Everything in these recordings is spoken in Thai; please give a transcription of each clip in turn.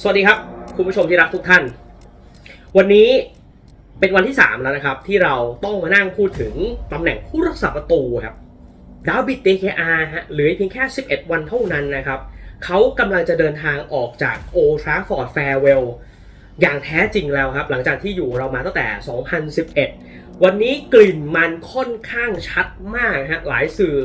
สวัสดีครับ คุณผู้ชมที่รักทุกท่าน วันนี้เป็นวันที่ 3 แล้วนะครับ ที่เราต้องมานั่งพูดถึงตำแหน่งผู้รักษาประตูครับดาวบิดเดเคอาร์ฮะเหลือเพียงแค่ 11 วันเท่านั้นนะครับเขากำลังจะเดินทางออกจากโอทราฟอร์ดแฟร์เวลอย่างแท้จริงแล้วครับ หลังจากที่อยู่เรามาตั้งแต่ 2011 วันนี้กลิ่นมันค่อนข้างชัดมากฮะหลายสื่อ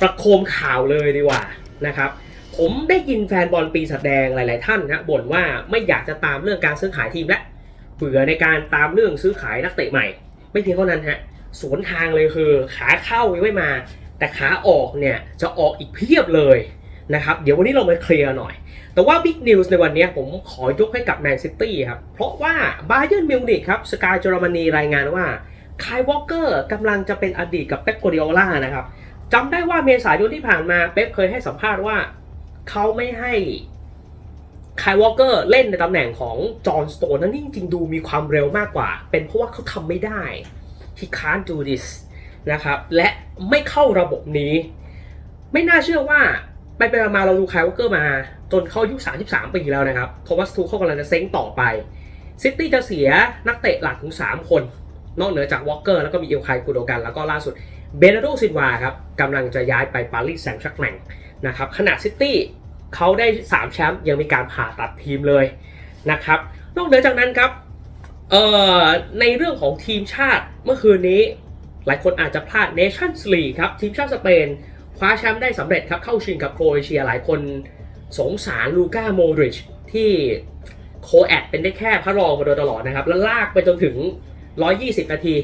ประโคมข่าวเลยดีกว่านะครับผมได้ยินแฟนบอลปีศาจแดงหลาย ๆ ท่านนะบ่นว่าไม่อยากจะตามเรื่องการซื้อขายทีมและเบื่อในการตามเรื่องซื้อขายนักเตะใหม่ ไม่เพียงเท่านั้นฮะสวนทางเลยคือขาเข้ายังไม่มา แต่ขาออกเนี่ยจะออกอีกเพียบเลยนะครับเดี๋ยววันนี้เรามาเคลียร์หน่อย แต่ว่าบิ๊กนิวส์ในวันนี้ผมขอยกให้กับแมนซิตี้ครับ เพราะว่าบาเยิร์นมิวนิกครับสกายเยอรมนีรายงานว่าคายวอลเกอร์กำลังจะเป็นอดีตกับเป๊ปโกดิโอล่านะครับ จำได้ว่าเมษายนที่ผ่านมาเป๊ปเคยให้สัมภาษณ์ว่าเขาไม่ให้คายวอลเกอร์เล่นในตำแหน่งของจอห์นสโตนนั้นจริงๆดูมีความเร็วมากกว่า เป็นเพราะว่าเขาทำไม่ได้ he can't do this นะครับและไม่เข้าระบบนี้ ไม่น่าเชื่อว่าไปไปมาๆเราดูคายวอลเกอร์มา จนเขาอายุ 33 ปีแล้วนะครับโทมัสทูเขากำลังจะเซ้งต่อไปซิตี้จะเสียนักเตะหลักถึง 3 คน นอกเหนือจากวอลเกอร์แล้วก็มีเอลคายกูโดกันแล้วก็ล่าสุด เบนาโดซินวาครับกำลังจะย้ายไปปารีสแซงต์แชร์กแมงนะครับขณะซิตี้เขาได้ 3 แชมป์ยังมีการผ่าตัดทีมเลยนะครับนอกเหนือจากนั้นครับเอ่อในเรื่องของทีมชาติเมื่อคืนนี้ หลายคนอาจจะพลาดเนชั่นส์ลีครับทีมชาติสเปนคว้าแชมป์ได้สำเร็จครับเข้าชิงกับโครเอเชียหลายคนสงสารลูก้าโมดริชที่โคแอดเป็นได้แค่พระรองมาโดยตลอดนะครับ แล้วลากไปจนถึง120 นาที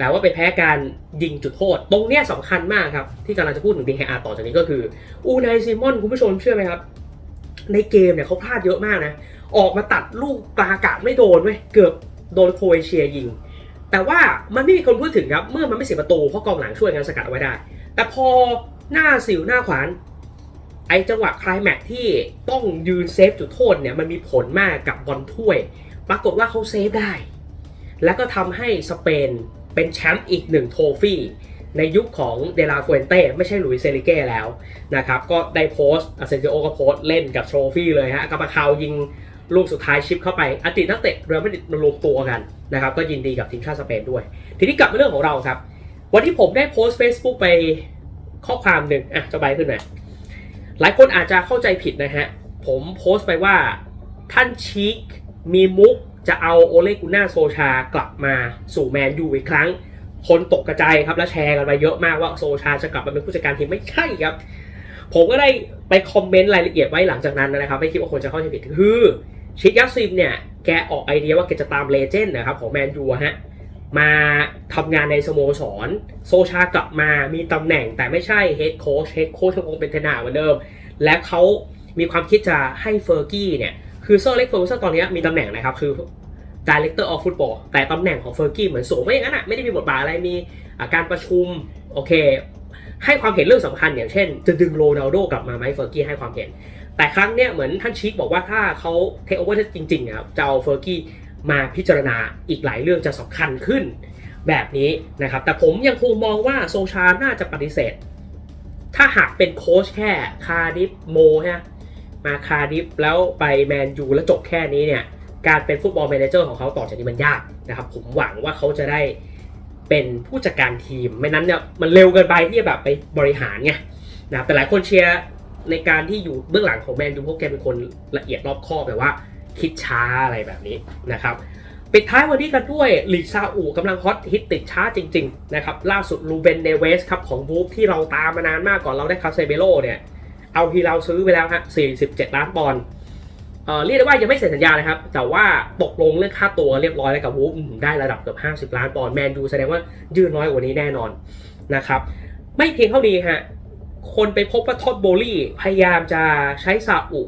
แต่ว่าไปแพ้การยิงจุดโทษ ตรงเนี้ยสำคัญมากครับ ที่กำลังจะพูดถึง DKR ต่อจากนี้ก็คือ อูนายซิมอนคุณผู้ชมเชื่อไหมครับ ในเกมเนี่ยเขาพลาดเยอะมากนะ ออกมาตัดลูกปลากาศไม่โดนเว้ยเกือบโดนโครเอเชียยิง แต่ว่ามันไม่มีคนพูดถึงครับ เมื่อมันไม่เสียประตูเพราะกองหลังช่วยกันสกัดเอาไว้ได้ แต่พอหน้าสิวหน้าขวานไอจังหวะคลายแม็กที่ต้องยืนเซฟจุดโทษเนี่ยมันมีผลมากกับบอลถ้วย ปรากฏว่าเขาเซฟได้ แล้วก็ทำให้สเปน เป็นแชมป์อีกหนึ่งโทฟี่ในยุคของเดลาฟูเอนเต้ไม่ใช่หลุยเซริเก้แล้วนะครับ ก็ได้โพสต์อาเซนซิโอก็โพสต์เล่นกับโทฟี่เลยฮะกาปาคาวยิงลูกสุดท้ายชิปเข้าไปอดีตนักเตะเรอัลมาดริดมารวมตัวกันนะครับก็ยินดีกับทีมชาติสเปนด้วย ทีนี้กลับมาเรื่องของเราครับ วันที่ผมได้โพสต์ Facebook ไปข้อความหนึ่งอะจะใบขึ้นมาหลายคนอาจจะเข้าใจผิดนะฮะ ผมโพสต์ไปว่าท่านชีคมีมุก จะเอาโอเลกุน่าโซชากลับมาสู่แมนยูอีกครั้ง คนตกกระจายครับและแชร์กันไปเยอะมากว่าโซชาจะกลับมาเป็นผู้จัดการทีมไม่ใช่ครับ ผมก็ได้ไปคอมเมนต์รายละเอียดไว้หลังจากนั้นนะครับ ไม่คิดว่าคนจะเข้าใจผิดคือชิคยัสซิมเนี่ยแกออกไอเดียว่าแกจะตามเลเจนด์นะครับของแมนยูฮะมาทำงานในสโมสร โซชากลับมามีตำแหน่งแต่ไม่ใช่เฮดโค้ชเฮดโค้ชคงเป็นเทนาเหมือนเดิม และเขามีความคิดจะให้เฟอร์กี้เนี่ย คือเซอร์เล็กเฟอร์กูสันตอนนี้มีตำแหน่งนะครับคือ Director of Football แต่ตำแหน่งของเฟอร์กี้เหมือนสูงไม่อย่างนั้นอะไม่ได้มีบทบาทอะไรมีการประชุมโอเค ให้ความเห็นเรื่องสำคัญอย่างเช่น จะดึงโรนัลโดกลับมาไหมเฟอร์กี้ให้ความเห็น แต่ครั้งเนี้ยเหมือนท่านชิคบอกว่าถ้าเขาเทคโอเวอร์จริงๆนะครับจะเอาเฟอร์กี้มาพิจารณาอีกหลายเรื่องจะสำคัญขึ้นแบบนี้นะครับ แต่ผมยังคงมองว่าโซชาน่าจะปฏิเสธ ถ้าหากเป็นโค้ชแค่คาร์ดิฟโมฮะ มาคาร์ดิฟแล้วไปแมนยูแล้วจบแค่นี้เนี่ยการเป็นฟุตบอลแมเนเจอร์ของเขาต่อจากนี้มันยากนะครับ ผมหวังว่าเขาจะได้เป็นผู้จัดการทีม ไม่นั้นเนี่ยมันเร็วเกินไปที่จะแบบไปบริหารไงนะครับแต่หลายคนเชียร์ในการที่อยู่เบื้องหลังของแมนยูเพราะแกเป็นคนละเอียดรอบคอบแต่ว่าคิดช้าอะไรแบบนี้นะครับปิดท้ายวันนี้กันด้วยลีซาอุกำลังฮอตฮิตติดช้าจริง ๆ นะครับ ล่าสุดลูเบนเนเวสครับของบูฟที่เราตามมานานมากก่อนเราได้คาเซเบโลเนี่ย เอาทีเราซื้อไปแล้วฮะ47 ล้านปอนด์เรียกได้ว่ายังไม่เซ็นสัญญานะครับ แต่ว่าตกลงเรื่องค่าตัวเรียบร้อยแล้วกับวูฟได้ระดับเกือบ50 ล้านปอนด์แมนยูแสดงว่ายืนน้อยกว่านี้แน่นอนนะครับไม่เพียงเท่านี้ฮะคนไปพบว่าท็อดโบลี่พยายามจะใช้ซาอุ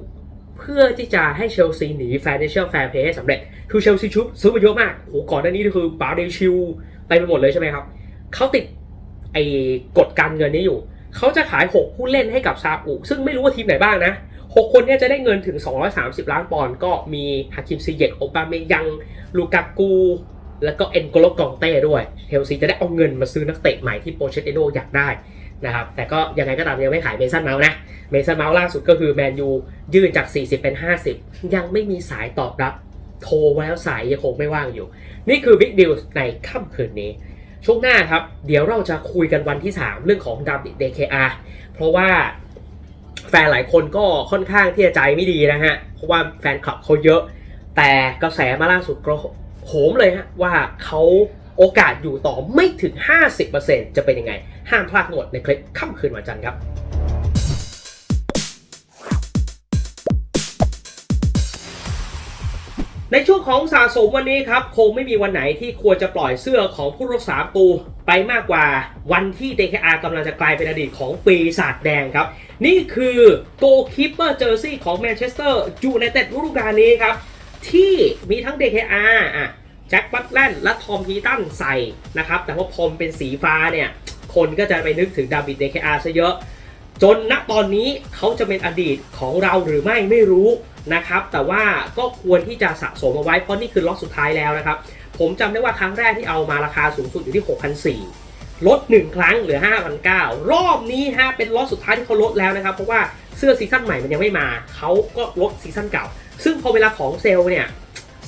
เพื่อที่จะให้เชลซีหนี financial fair play ให้สำเร็จ คือเชลซีชุบซื้อมาเยอะมากโหก่อนหน้านี้คือบาเดชิลเต็มไปหมดเลยใช่ไหมครับเขาติดไอ้กฎการเงินนี้อยู่ เขาจะขาย 6 ผู้เล่นให้กับซาอุ ซึ่งไม่รู้ว่าทีมไหนบ้างนะ 6 คนนี้จะได้เงินถึง 230 ล้านปอนด์ก็มีฮาคิมซีเยกโอบาเมยังลูกากู แล้วก็เอ็นโกโลกองเต้ด้วยเชลซีจะได้เอาเงินมาซื้อนักเตะใหม่ที่โปเชตติโนอยากได้นะครับแต่ก็ยังไงก็ตามยังไม่ขายเมสันเมาส์นะเมสันเมาส์ล่าสุดก็คือแมนยูยื่นจาก 40 เป็น 50 ยังไม่มีสายตอบรับ โทรแล้วสายยังคงไม่ว่างอยู่ นี่คือบิ๊กดิวในค่ำคืนนี้ ช่วงหน้าครับ เดี๋ยวเราจะคุยกันวันที่ 3 เรื่องของดับเดคเพราะว่าแฟนหลายคนก็ค่อนข้างที่จะใจไม่ดีนะฮะ เพราะว่าแฟนคลับเขาเยอะ แต่กระแสมาล่าสุดก็โหมเลยฮะว่าเขาโอกาสอยู่ต่อไม่ถึง 50%จะเป็นยังไง ห้ามพลาดหมดในคลิปค่ำคืนวันจันทร์ครับ ในช่วงของสะสมวันนี้ครับคงไม่มีวันไหนที่ควรจะปล่อยเสื้อของผู้รักษาประตูไปมากกว่าวันที่ DKR กำลังจะกลายเป็นอดีตของปีศาจแดงครับ นี่คือโกคีเปอร์เจอร์ซี่ของแมนเชสเตอร์ยูไนเต็ดฤดูกาลนี้ครับ ที่มีทั้ง DKR อะแจ็คบัตแลนและทอมฮีตันใส่นะครับ แต่ว่าพอมเป็นสีฟ้าเนี่ย คนก็จะไปนึกถึงดาวิด DKR ซะเยอะ จนณตอนนี้เขาจะเป็นอดีตของเราหรือไม่ไม่รู้นะครับ แต่ว่าก็ควรที่จะสะสมเอาไว้เพราะนี่คือล็อตสุดท้ายแล้วนะครับ ผมจำได้ว่าครั้งแรกที่เอามาราคาสูงสุดอยู่ที่ 6,400 ลด 1 ครั้งเหลือ 5,900 รอบนี้ฮะเป็นล็อตสุดท้ายที่เขาลดแล้วนะครับ เพราะว่าเสื้อซีซั่นใหม่มันยังไม่มาเขาก็ลดซีซั่นเก่า ซึ่งพอเวลาของเซลล์เนี่ย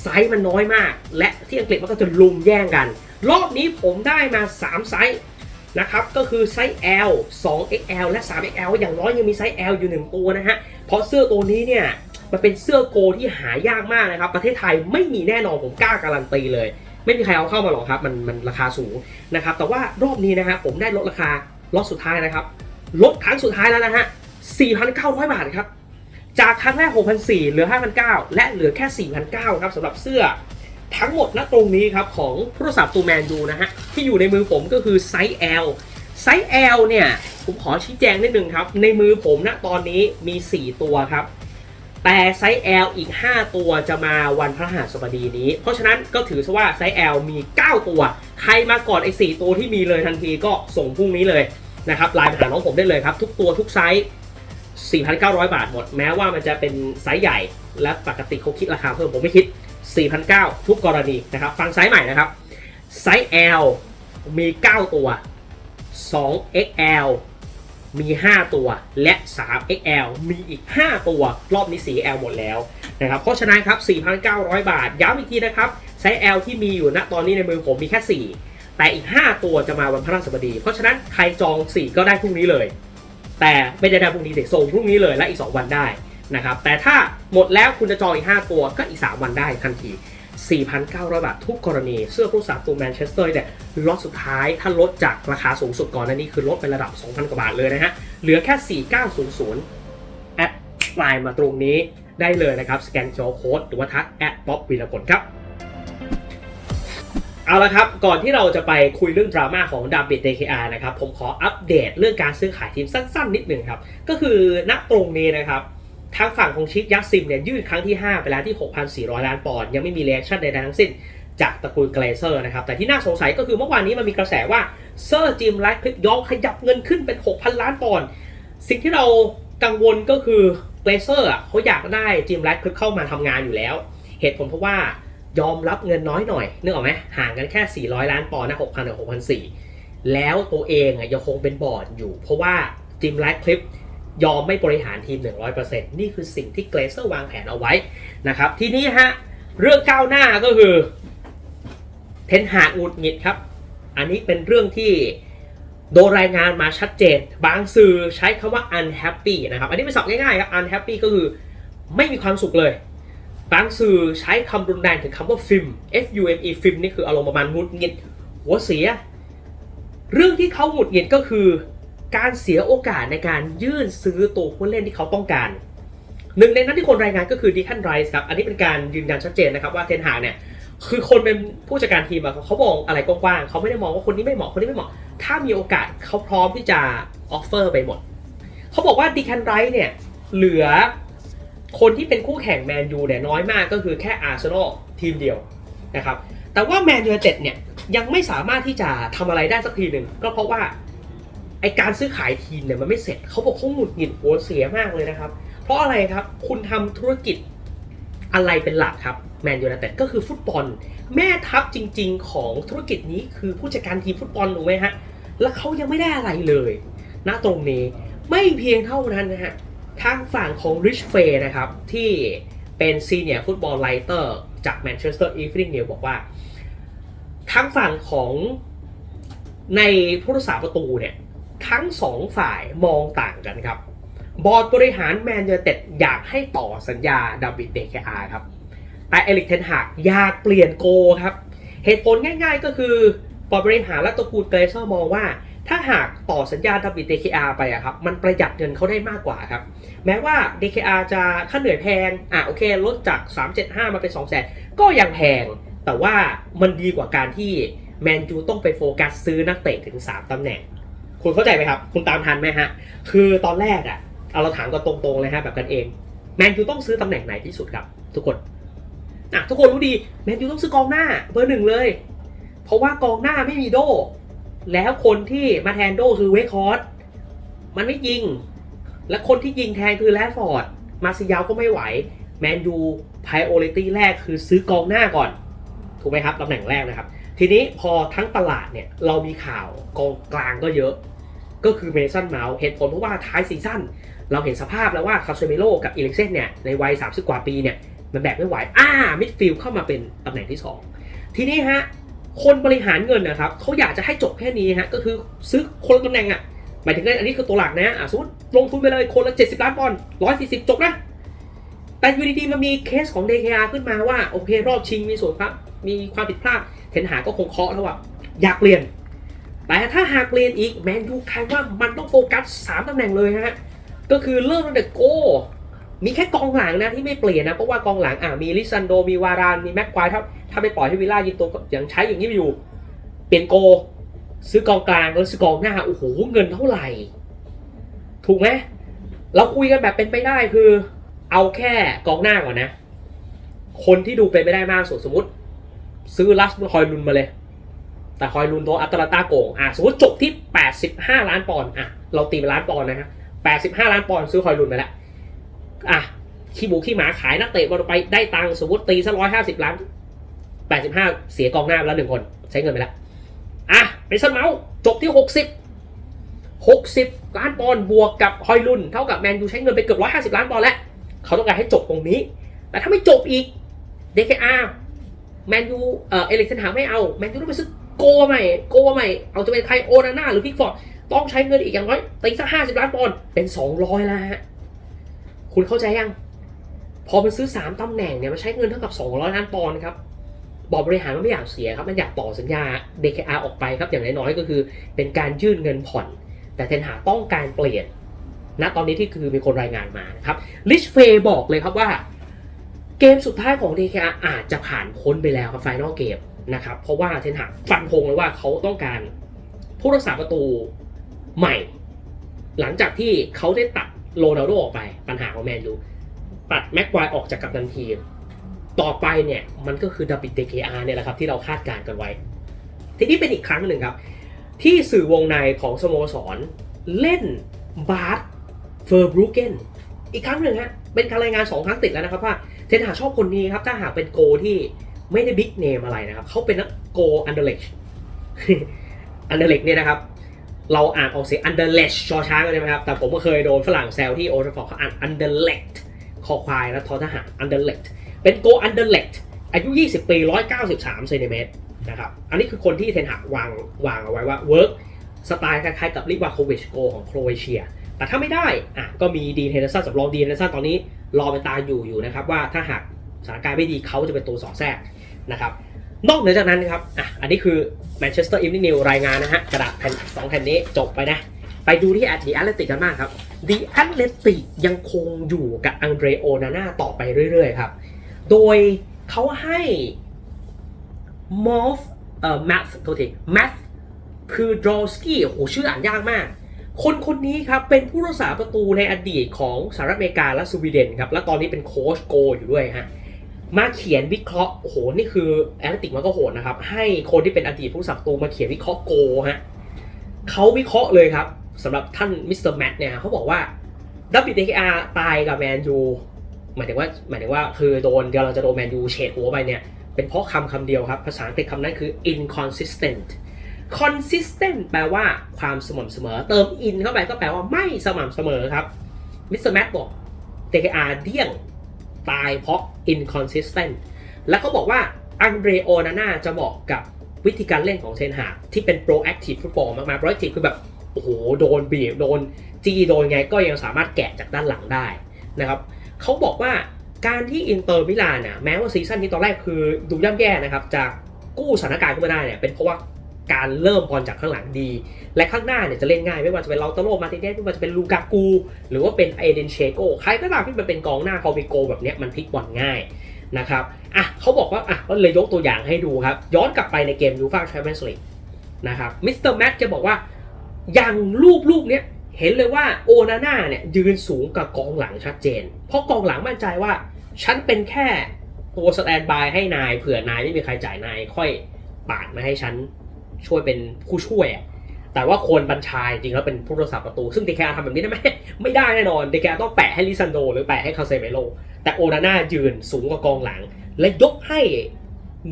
ไซส์มันน้อยมาก และที่อังกฤษมันก็จะลุมแย่งกัน รอบนี้ผมได้มา 3 ไซส์ นะครับก็คือไซส์ L 2XL และ 3XL อย่างน้อยยังมีไซส์ L อยู่ 1 ตัวนะฮะเพราะเสื้อตัวนี้เนี่ยมันเป็นเสื้อโกที่หายากมากนะครับ ประเทศไทยไม่มีแน่นอนผมกล้าการันตีเลย ไม่มีใครเอาเข้ามาหรอกครับ มันมันราคาสูงนะครับแต่ว่ารอบนี้นะฮะผมได้ลดราคาล็อตสุดท้ายนะครับลดครั้งสุดท้ายแล้วนะฮะ 4,900 บาทครับ จากครั้งแรก 6,400เหลือ 5,900 และเหลือแค่ 4,900 ครับสำหรับเสื้อ ทั้งหมดณตรงนี้ครับของโทรศัพท์ตูแมนยูนะฮะที่อยู่ในมือผมก็คือไซส์ L ไซส์ L เนี่ยผมขอชี้แจงนิดนึงครับ ในมือผมณตอนนี้มี 4 ตัวครับ แต่ไซส์ L อีก 5 ตัวจะมาวันพฤหัสบดีนี้ เพราะฉะนั้นก็ถือซะว่าไซส์ L มี 9 ตัว ใครมาก่อนไอ้4ตัวที่มีเลยทันทีก็ส่งพรุ่งนี้เลยนะครับไลน์มาหาน้องผมได้เลยครับ ทุกตัวทุกไซส์4,900 บาทหมด แม้ว่ามันจะเป็นไซส์ใหญ่และปกติเขาคิดราคาเพิ่มผมไม่คิด 4,900 ทุกกรณีนะครับ ฟังไซส์ใหม่นะครับ ไซส์ L มี 9 ตัว 2XL มี 5 ตัว และ 3XL มีอีก 5 ตัว รอบนี้ 4L หมดแล้วนะครับ เพราะฉะนั้นครับ 4,900 บาท ย้ำอีกทีนะครับ ไซส์ L ที่มีอยู่ณตอนนี้ในมือผมมีแค่ 4 แต่อีก 5 ตัวจะมาวันพฤหัสบดี เพราะฉะนั้นใครจอง 4 ก็ได้พรุ่งนี้เลย แต่ไม่ได้ได้พรุ่งนี้เดี๋ยวส่งพรุ่งนี้เลยและอีก 2 วันได้ นะครับแต่ถ้าหมดแล้วคุณจะจองอีก 5 ตัวก็อีก 3 วันได้ทันที 4,900 บาททุกกรณี เสื้อผู้สาตัวแมนเชสเตอร์เนี่ยล็อตสุดท้ายถ้าลดจากราคาสูงสุดก่อนนั้านนี้คือลดเป็นระดับ 2,000 กว่าบาทเลยนะฮะ เหลือแค่ 4900 แอดไลน์มาตรงนี้ได้เลยนะครับ สแกนจอโค้ดหรือว่าทักแอดป๊อปวีรพลครับเอาละครับก่อนที่เราจะไปคุยเรื่องดราม่าของดาบิด DKR นะครับผมขออัปเดตเรื่องการซื้อขายทีมสั้น ๆ นิดหนึ่งครับ ก็คือณตรงนี้นะครับ ทางฝั่งของชิคยักษ์ซิมเนี่ยยื่นครั้งที่ 5 ไปแล้วที่ 6,400 ล้านปอนด์ยังไม่มีเรีแอคชั่นใดๆทั้งสิ้นจากตระกูลเกรเซอร์นะครับ แต่ที่น่าสงสัยก็คือเมื่อวานนี้มันมีกระแสว่าเซอร์จิมไลท์คลิปยอมขยับเงินขึ้นเป็น 6,000 ล้านปอนด์สิ่งที่เรากังวลก็คือเกรเซอร์เขาอยากได้จิมไลท์คลิปเข้ามาทำงานอยู่แล้ว เหตุผลเพราะว่ายอมรับเงินน้อยหน่อยนึกออกไหมห่างกันแค่ 400 ล้านปอนด์นะ6,000กับ6,400แล้วตัวเองอะยังคงเป็นบอร์ดอยู่ เพราะว่าจิมไลท์คลิป ยอมไม่บริหารทีม 100%นี่คือสิ่งที่เกรเซอร์วางแผนเอาไว้นะครับ ทีนี้ฮะ เรื่องก้าวหน้าก็คือ เทนหากหงุดหงิดครับ อันนี้เป็นเรื่องที่โดนรายงานมาชัดเจน บางสื่อใช้คำว่า unhappy นะครับ อันนี้เป็นศัพท์ง่ายๆครับ unhappy ก็คือไม่มีความสุขเลย บางสื่อใช้คำรุนแรงถึงคำว่าฟิม f u m e ฟิมนี่คืออารมณ์ประมาณหงุดหงิดหัวเสีย เรื่องที่เขาหงุดหงิดก็คือ การเสียโอกาสในการยื่นซื้อตัวผู้เล่นที่เขาต้องการ หนึ่งในนั้นที่คนรายงานก็คือดีคันไรส์ครับ อันนี้เป็นการยืนยันชัดเจนนะครับว่าเทนหาเนี่ยคือคนเป็นผู้จัดการทีมอะเขามองอะไรกว้างๆเขาไม่ได้มองว่าคนนี้ไม่เหมาะคนนี้ไม่เหมาะ ถ้ามีโอกาสเขาพร้อมที่จะออฟเฟอร์ไปหมด เขาบอกว่าดีคันไรส์เนี่ยเหลือคนที่เป็นคู่แข่งแมนยูเนี่ยน้อยมากก็คือแค่อาร์เซนอลทีมเดียวนะครับแต่ว่าแมนยูเต็ดเนี่ยยังไม่สามารถที่จะทำอะไรได้สักทีหนึ่งก็เพราะว่า อการซื้อขายทีมเนี่ยมันไม่เสร็จเขาบอกเขาหงุดหงิดหัวเสียมากเลยนะครับ เพราะอะไรครับคุณทำธุรกิจอะไรเป็นหลักครับแมนยูไนเต็ดก็คือฟุตบอล แม่ทัพจริง ๆ ของธุรกิจนี้คือผู้จัดการทีมฟุตบอลถูกไหมฮะแล้วเขายังไม่ได้อะไรเลยณตรงนี้ไม่เพียงเท่านั้นนะฮะทางฝั่งของ Rich f a y นะครับ ที่เป็นซีเนียร์ฟุตบอลไลเตอร์จาก Manchester Evening News บอกว่าทางฝั่งของในผู้รักษาประตูเนี่ย ทั้งสองฝ่ายมองต่างกันครับ บอร์ดบริหารแมนยูเต็ดอยากให้ต่อสัญญาดาวิดเดคอาครับ แต่เอลิกเทนหากอยากเปลี่ยนโกครับ เหตุผลง่ายๆก็คือบอร์ดบริหารและตระกูลเกรเซอร์มองว่า ถ้าหากต่อสัญญาดาวิดเดคอาไปอะครับ มันประหยัดเงินเขาได้มากกว่าครับ แม้ว่า DKR จะค่าเหนื่อยแพง อะโอเค ลดจาก 375 มาเป็น 200,000ก็ยังแพง แต่ว่ามันดีกว่าการที่แมนยูต้องไปโฟกัสซื้อนักเตะถึง 3ตำแหน่ง คุณเข้าใจไหมครับ คุณตามทันไหมฮะ คือตอนแรกอะเอาเราถามกันตรงๆเลยฮะแบบกันเองแมนยูต้องซื้อตำแหน่งไหนที่สุดครับ ทุกคนอะทุกคนรู้ดีแมนยูต้องซื้อกองหน้าเบอร์หนึ่งเลย เพราะว่ากองหน้าไม่มีโด แล้วคนที่มาแทนโดคือเวคฮอร์สมันไม่ยิง และคนที่ยิงแทนคือแรดฟอร์ดมาซิยาวก็ไม่ไหวแมนยูไพโอ r ิตี้แรกคือซื้อกองหน้าก่อน ถูกไหมครับตำแหน่งแรกนะครับ ทีนี้พอทั้งตลาดเนี่ยเรามีข่าวกองกลางก็เยอะ ก็คือเมสันเมาส์เหตุผลเพราะว่าท้ายซีซั่นเราเห็นสภาพแล้วว่าคาเซเมโลกับอีเล็กเซนเนี่ยในวัย 30 กว่าปีเนี่ยมันแบกไม่ไหวอ่ามิดฟิลด์เข้ามาเป็นตำแหน่งที่ 2 ทีนี้ฮะคนบริหารเงินนะครับเขาอยากจะให้จบแค่นี้ฮะก็คือซื้อคนละตำแหน่งอะหมายถึงอันนี้คือตัวหลักนะอะสมมติลงทุนไปเลยคนละ 70 ล้านปอนด์140 จบนะ แต่อยู่ดีๆมันมีเคสของ DKR ขึ้นมาว่า โอเค รอบชิงมีส่วนครับมีความผิดพลาดเทนหาก็คงเคาะแล้วว่าอยากเปลี่ยน แต่ถ้าหากเปลี่ยนอีกแมนยูใครว่ามันต้องโฟกัส3ตำแหน่งเลยฮะ ก็คือเริ่มตั้งแต่โก มีแค่กองหลังนะที่ไม่เปลี่ยนนะ เพราะว่ากองหลังอะมีลิซันโด มีวาราน มีแม็กควายถ้าถ้าไปปล่อยให้วิลล่ายิงตัวก็ยังใช้อย่างนี้อยู่ เปลี่ยนโก ซื้อกองกลางแล้วซื้อกองหน้า โอ้โหเงินเท่าไหร่ ถูกไหมเราคุยกันแบบเป็นไปได้คือ เอาแค่กองหน้าก่อนนะ คนที่ดูเป็นไปได้มากสุดสมมติ ซื้อลัสคอยลุนมาเลย แต่คอยลุนโดนอัตราตาโกงอะสมมติจบที่ 85 ล้านปอนด์อะเราตีเป็นล้านปอนด์นะฮะ85 ล้านปอนด์ซื้อคอยลุนไปแล้วอะขี้หมูขี้หมาขายนักเตะบอลไปได้ตังค์สมมติตีซะร้อยห้าสิบล้าน85เสียกองหน้าแล้วหนึ่งคน ใช้เงินไปแล้วอะเมสันเมาส์จบที่60 60ล้านปอนด์บวกกับฮอยลุนเท่ากับแมนยูใช้เงินไปเกือบ150ล้านปอนด์แล้ว เขาต้องการให้จบตรงนี้ แต่ถ้าไม่จบอีก DKR แมนยูเออเอลิกเซนหาไม่เอา แมนยูต้องไปซื้อ โกใหม่ โกใหม่ เอาจะเป็นใครโอนาน่าหรือพิกฟอร์ดต้องใช้เงินอีกอย่างน้อยตีสัก50ล้านปอนด์เป็น200แล้วฮะ คุณเข้าใจยัง พอมันซื้อ3ตำแหน่งเนี่ยมันใช้เงินเท่ากับ200ล้านปอนด์ครับบอร์ดบริหารมันไม่อยากเสียครับ มันอยากต่อสัญญา DKR ออกไปครับ อย่างน้อยๆก็คือเป็นการยื่นเงินผ่อน แต่เทนหาต้องการเปลี่ยนณตอนนี้ที่คือมีคนรายงานมานะครับลิชเฟย์บอกเลยครับว่า เกมสุดท้ายของ DKR อาจจะผ่านพ้นไปแล้วครับไฟนอลเกม นะครับเพราะว่าเทนหาฟันธงเลยว่าเขาต้องการผู้รักษาประตูใหม่ หลังจากที่เขาได้ตัดโรนัลโดออกไปปัญหาของแมนยูตัดแม็กควายออกจากกัปตันทีม ต่อไปเนี่ยมันก็คือดับบิดเดเคอาร์เนี่ยแหละครับที่เราคาดการณ์กันไว้ ทีนี้เป็นอีกครั้งหนึ่งครับ ที่สื่อวงในของสโมสรเล่นบาร์เฟอร์บรูเกนอีกครั้งหนึ่งฮะเป็นการรายงาน2ครั้งติดแล้วนะครับว่าเทนหาชอบคนนี้ครับถ้าหากเป็นโกที่ ไม่ได้บิ๊กเนมอะไรนะครับเขาเป็นนักโกอันเดอร์เล็กอันเดอร์เล็กเนี่ยนะครับ เราอ่านออกเสียงอันเดอร์เลชชอช้างกันใช่ไหมครับ แต่ผมก็เคยโดนฝรั่งแซวที่โอทฟอร์เขาอ่านอันเดอร์เล็กคอควายและทอทหารอันเดอร์เล็กเป็นโกอันเดอร์เล็กอายุ 20 ปี 193เซนติเมตรนะครับ อันนี้คือคนที่เทนหักวางวางเอาไว้ว่าเวิร์กสไตล์คล้ายๆกับลิวาโควิชโกของโครเอเชีย แต่ถ้าไม่ได้อะก็มีดีนเฮนเดอร์สันสำรองดีนเฮนเดอร์สันตอนนี้รอเป็นตาอยู่อยู่นะครับว่าถ้าหากสถานการณ์ไม่ดีเขาจะเป็นตัวสอดแทรก นะครับนอกเหนือจากนั้นนะครับอะอันนี้คือแมนเชสเตอร์อิฟนินิวรายงานนะฮะกระดาษแผ่นสองแผ่นนี้จบไปนะ ไปดูที่แอดดีแอตเลติกกันมากครับดีแอตเลติกยังคงอยู่กับอังเดรโอนาน่าต่อไปเรื่อยๆครับ โดยเขาให้มอฟเอ่อแมทโทษทีแมทคือดรอสกี้โอ้โหชื่ออ่านยากมาก คนคนนี้ครับ เป็นผู้รักษาประตูในอดีตของสหรัฐอเมริกาและสวีเดนครับ และตอนนี้เป็นโค้ชโกอยู่ด้วยฮะ มาเขียนวิเคราะห์โอ้โหนี่คือแอตเลติกมันก็โหดนะครับ ให้คนที่เป็นอดีตผู้รักตูมาเขียนวิเคราะห์โกฮะเขาวิเคราะห์เลยครับสำหรับท่านมิสเตอร์แมทเนี่ยเขาบอกว่าดับบิลเออาตายกับแมนยูหมายถึงว่าหมายถึงว่าคือโดนเดี๋ยวเราจะโดนแมนยูเฉดหัวไปเนี่ย เป็นเพราะคำคำเดียวครับ ภาษาอังกฤษคำนั้นคือ inconsistent consistent แปลว่าความสม่ำเสมอ เติม in เข้าไปก็แปลว่าไม่สม่ำเสมอครับมิสเตอร์แมทบอก DKR เดี่ยงตายเพราะ inconsistent แล้วเขาบอกว่าอังเดรโอนาน่าจะเหมาะกับวิธีการเล่นของเทนฮาที่เป็น proactive ฟุตบอลมากๆ proactive คือแบบโอ้โหโดนบีบโดนจี้โดนไงก็ยังสามารถแกะจากด้านหลังได้นะครับเขาบอกว่าการที่อินเตอร์มิลานน่ะแม้ว่าซีซั่นนี้ตอนแรกคือดูย่ำแย่นะครับจะกู้สถานการณ์ขึ้นมาได้เนี่ยเป็นเพราะว่า การเริ่มบอลจากข้างหลังดี และข้างหน้าเนี่ยจะเล่นง่ายไม่ว่าจะเป็นลาเตโรมาติเนสไม่ว่าจะเป็นลูกากู หรือว่าเป็นเอเดนเชโกใครก็ตามที่มันเป็นกองหน้าพอมีโกแบบเนี้ยมันพลิกบอลง่ายนะครับอะเขาบอกว่าอะก็เลยยกตัวอย่างให้ดูครับ ย้อนกลับไปในเกมยูฟ่าแชมเปี้ยนส์ลีกนะครับมิสเตอร์แม็กจะบอกว่าอย่างรูปรูปเนี้ยเห็นเลยว่าโอนาน่าเนี่ยยืนสูงกับกองหลังชัดเจน เพราะกองหลังมั่นใจว่า ฉันเป็นแค่ตัวสแตนบายให้นายเผื่อนายไม่มีใครจ่ายนายค่อยปาดมาให้ฉัน ช่วยเป็นผู้ช่วยแต่ว่าคนบัญชาจริงแล้วเป็นผู้รักษาประตู ซึ่งเดแคร์ทำแบบนี้ได้ไหมไม่ได้แน่นอนเดแคร์ต้องแปะให้ลิซันโดหรือแปะให้คาเซเมโลแต่โอนาน่ายืนสูงกว่ากองหลัง และยกให้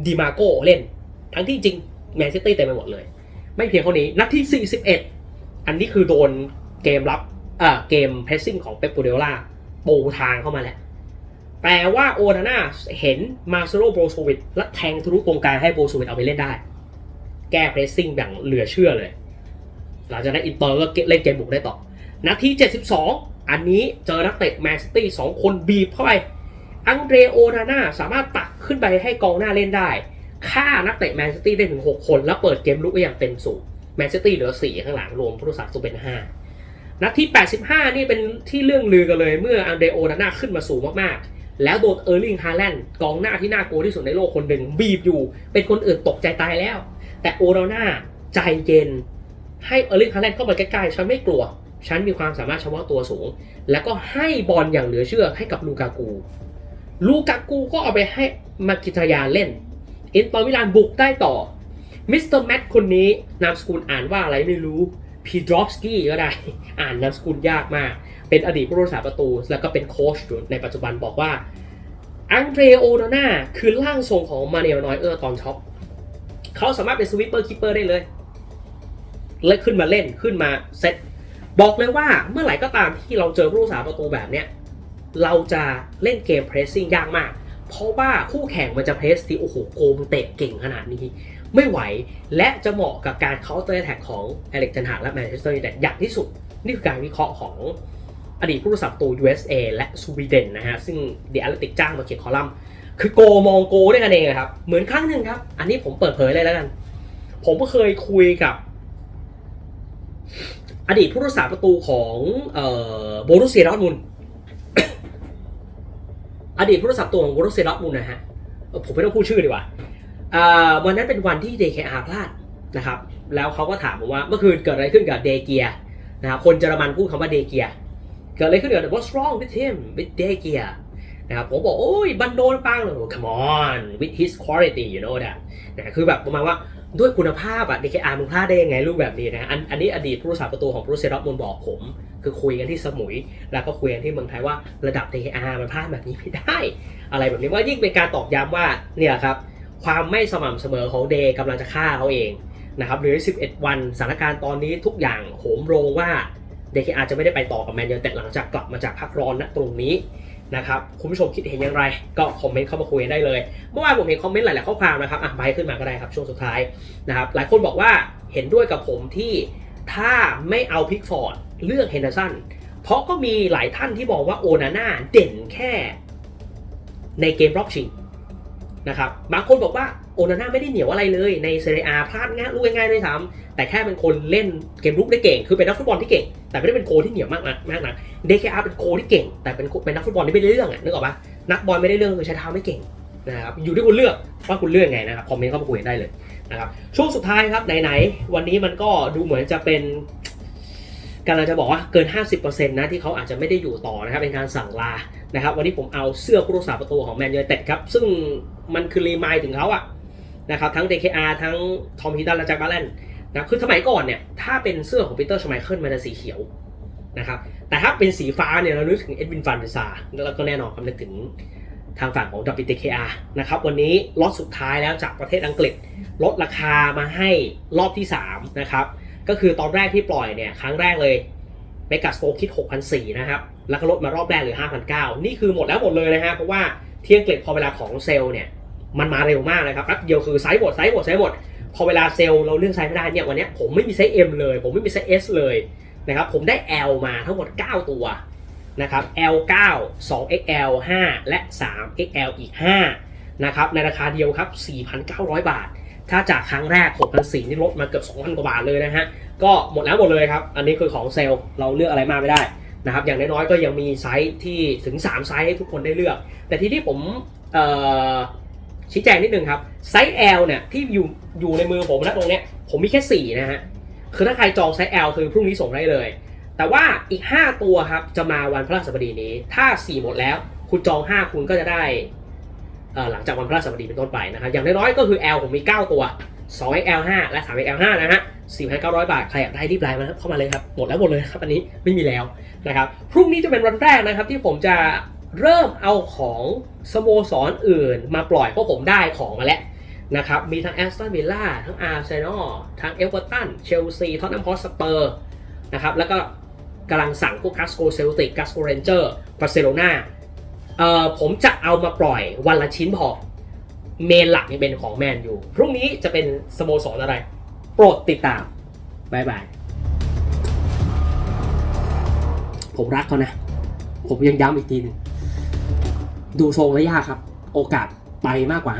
ดิมาโกเล่น ทั้งที่จริงแมนซิตี้เต็มไปหมดเลย ไม่เพียงเท่านี้นัดที่ 41 อันนี้คือโดนเกมรับเอ่อเกมเพรสซิ่งของเป๊ปปูเดล่าปูทางเข้ามาแล้วแต่ว่าโอนาน่าเห็นมาเซโรโบโซวิตและแทงทะลุตรงกลางให้โบโซวิตเอาไปเล่นได้ แก้เพรสซิ่งอย่างเหลือเชื่อเลย หลังจากนั้นอินเตอร์ก็เล่นเกมบุกได้ต่อ นาที 72 อันนี้เจอนักเตะแมนซิตี้สองคนบีบเข้าไป อังเดรโอนาน่าสามารถตักขึ้นไปให้กองหน้าเล่นได้ ฆ่านักเตะแมนซิตี้ได้ถึง 6 คน แล้วเปิดเกมลุกอย่างเต็มสูบแมนซิตี้เหลือ 4 ข้างหลังรวมผู้รักษาตัวเป็น 5 นัดที่ 85 นี่เป็นที่เรื่องลือกันเลย เมื่ออังเดรโอนาน่าขึ้นมาสูงมากๆ แล้วโดนเออร์ลิงฮาแลนด์กองหน้าที่น่ากลัวที่สุดในโลกคนหนึ่งบีบอยู่ เป็นคนอื่นตกใจตายแล้ว แต่โอนาน่าใจเย็น ให้เออร์ลิงฮาแลนด์เข้ามาใกล้ๆฉันไม่กลัว ฉันมีความสามารถเฉพาะตัวสูง แล้วก็ให้บอลอย่างเหลือเชื่อให้กับลูกากู ลูกากูก็เอาไปให้มากิทยาเล่น อินเตอร์มิลานบุกได้ต่อ มิสเตอร์แมทคนนี้นามสกุลอ่านว่าอะไรไม่รู้พีดรอฟสกี้ก็ได้ อ่านนามสกุลยากมาก เป็นอดีตผู้รักษาประตู แล้วก็เป็นโค้ชอยู่ในปัจจุบันบอกว่าอังเดรโอนาน่าคือร่างทรงของมาเนลนอยเออร์ตอนท็อป เขาสามารถเป็นสวิปเปอร์คิปเปอร์ได้เลย และขึ้นมาเล่นขึ้นมาเซตบอกเลยว่าเมื่อไหร่ก็ตามที่เราเจอผู้รักษาประตูแบบเนี้ยเราจะเล่นเกมเพรสซิ่งยากมาก เพราะว่าคู่แข่งมันจะเพรสที่โอ้โหโกมงเตะเก่งขนาดนี้ ไม่ไหวและจะเหมาะกับการเคาน์เตอร์แท็กของอเล็กเทนฮากและแมนเชสเตอร์ยูไนเต็ดอย่างที่สุด นี่คือการวิเคราะห์ของอดีตผู้รักษาประตู USA และสวีเดนนะฮะ ซึ่งเดอะแอตเลติกจ้างมาเขียนคอลัมน์ คือโกมองโกด้วยกันเองอะครับ เหมือนครั้งหนึ่งครับ อันนี้ผมเปิดเผยเลยแล้วกัน ผมก็เคยคุยกับ อดีตผู้รักษาประตูของโบรุสเซียดอร์ทมุนอดีตผู้รักษาประตูของโบรุสเซียดอร์ทมุนนะฮะผมไม่ต้องพูดชื่อดีกว่าอ่าวันนั้นเป็นวันที่ DKR พลาดนะครับ แล้วเขาก็ถามผมว่าเมื่อคืนเกิดอะไรขึ้นกับเดเกียนะครับคนเยอรมันพูดคำว่าเดเกียเกิดอะไรขึ้นกับ What's wrong with him with เดเกีย นะครับผมบอกโอ้ยบันโดนปังเลย come on with his quality you know that นะคือแบบประมาณว่าด้วยคุณภาพอะ DKR มึงพลาดได้ยังไงลูกแบบนี้นะอันอันนี้อดีตผู้รักษาประตูของบรูเซดอร์มุนบอกผม คือคุยกันที่สมุย แล้วก็คุยกันที่เมืองไทยว่าระดับ DKR มันพลาดแบบนี้ไม่ได้ อะไรแบบนี้ว่ายิ่งเป็นการตอกย้ำว่าเนี่ยครับความไม่สม่ำเสมอของเดย์กำลังจะฆ่าเขาเองนะครับเหลือ 11 วันสถานการณ์ตอนนี้ทุกอย่างโหมโรงว่าเดคอาจจะไม่ได้ไปต่อกับแมนยูแต่หลังจากกลับมาจากพักร้อนณตรงนี้ นะครับคุณผู้ชมคิดเห็นอย่างไร ก็คอมเมนต์เข้ามาคุยกันได้เลย เมื่อวานผมเห็นคอมเมนต์หลายๆข้อความนะครับอะใบขึ้นมาก็ได้ครับช่วงสุดท้ายนะครับหลายคนบอกว่าเห็นด้วยกับผมที่ถ้าไม่เอาพิกฟอร์ดเลือกเฮนเดอร์สันเพราะก็มีหลายท่านที่บอกว่าโอนาน่าเด่นแค่ในเกมรอบชิงนะครับบางคนบอกว่าโอนาน่าไม่ได้เหนียวอะไรเลยในเซเรียอาพลาดง่ายลูกง่ายๆด้วยซ้ำแต่แค่เป็นคนเล่นเกมลุกได้เก่ง คือเป็นนักฟุตบอลที่เก่ง แต่ไม่ได้เป็นโค้ที่เหนียวมากนักมากนักเดคอาเป็นโค้ที่เก่ง แต่เป็นเป็นนักฟุตบอลที่ไม่ได้เรื่องอะนึกออกปะนักบอลไม่ได้เรื่องคือใช้เท้าไม่เก่งนะครับอยู่ที่คุณเลือกว่าคุณเลือกไงนะครับคอมเมนต์เข้ามาคุยกันได้เลยนะครับช่วงสุดท้ายครับไหนๆวันนี้มันก็ดูเหมือนจะเป็นกำลังจะบอกว่าเกิน 50%นะที่เขาอาจจะไม่ได้อยู่ต่อนะครับเป็นการสั่งลานะครับวันนี้ผมเอาเสื้อผู้รักษาประตูของแมนยูเต็ดครับซึ่งมันคือรีมายถึงเขาอะนะครับทั้ง DKR ทั้งทอมฮิดันและแจ็คบาเลน นะคือสมัยก่อนเนี่ยถ้าเป็นเสื้อของปีเตอร์ชไมเคิลมันจะสีเขียวนะครับแต่ถ้าเป็นสีฟ้าเนี่ยเรานึกถึงเอ็ดวินฟันเดซาแล้วก็แน่นอนครับนึกถึงทางฝั่งของ WTKR นะครับวันนี้ล็อตสุดท้ายแล้วจากประเทศอังกฤษลดราคามาให้รอบที่ 3 นะครับ ก็คือตอนแรกที่ปล่อยเนี่ยครั้งแรกเลยเมกาสโตคิด6,400นะครับ แล้วก็ลดมารอบแรกเหลือ5,900นี่คือหมดแล้วหมดเลยนะฮะเพราะว่าเที่อังกฤษพอเวลาของเซลล์เนี่ยมันมาเร็วมากนะครับแป๊บเดียวคือไซส์หมดไซส์หมดไซส์หมด พอเวลาเซลล์เราเลือกไซส์ไม่ได้เนี่ยวันนี้ผมไม่มีไซส์ M เลย ผมไม่มีไซส์ S เลยนะครับผมได้ L มาทั้งหมด 9 ตัวนะครับ L 9 2XL 5 และ 3XL อีก5นะครับในราคาเดียวครับ 4,900 บาท ถ้าจากครั้งแรก6,400นี่ลดมาเกือบ 2,000 กว่าบาทเลยนะฮะ ก็หมดแล้วหมดเลยครับ อันนี้คือของเซลล์เราเลือกอะไรมากไม่ได้นะครับอย่างน้อยๆก็ยังมีไซส์ที่ถึง 3 ไซส์ให้ทุกคนได้เลือก แต่ที่ที่ผมเอ่อ ชี้แจงนิดนึงครับไซส์ L เนี่ยที่อยู่อยู่ในมือผมนะตรงเนี้ยผมมีแค่ 4 นะฮะ คือถ้าใครจองไซส์ L คือพรุ่งนี้ส่งได้เลย แต่ว่าอีก 5 ตัวครับ จะมาวันพฤหัสบดีนี้ ถ้า 4 หมดแล้ว คุณจอง 5 คุณก็จะได้อ่อหลังจากวันพฤหัสบดีเป็นต้นไปนะครับ อย่างน้อยๆก็คือ L ผมมี 9 ตัว2 L 5และ3 L 5นะฮะ4,900 บาท ใครอยากได้รีบไลน์มาเข้ามาเลยครับ หมดแล้วหมดเลยครับอันนี้ไม่มีแล้วนะครับ พรุ่งนี้จะเป็นวันแรกนะครับที่ผมจะ เริ่มเอาของสโมสรอื่นมาปล่อยเพราะผมได้ของมาแล้วนะครับ มีทั้งแอสตันวิลล่าทั้งอาร์เซนอลทั้งเอเวอร์ตัน เชลซีท็อตแนมฮอสเปอร์นะครับ แล้วก็กำลังสั่งพวกกัสโกเซลติกกัสโกเรนเจอร์บาร์เซโลนาเอ่อผมจะเอามาปล่อยวันละชิ้นพอเมนหลักยังเป็นของแมนอยู่ พรุ่งนี้จะเป็นสโมสรอะไร โปรดติดตามบายบาย ผมรักเขานะ ผมยังย้ำอีกทีหนึ่ง ดูทรงแล้วยากครับ โอกาสไปมากกว่า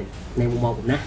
50%ในมุมมองผมนะ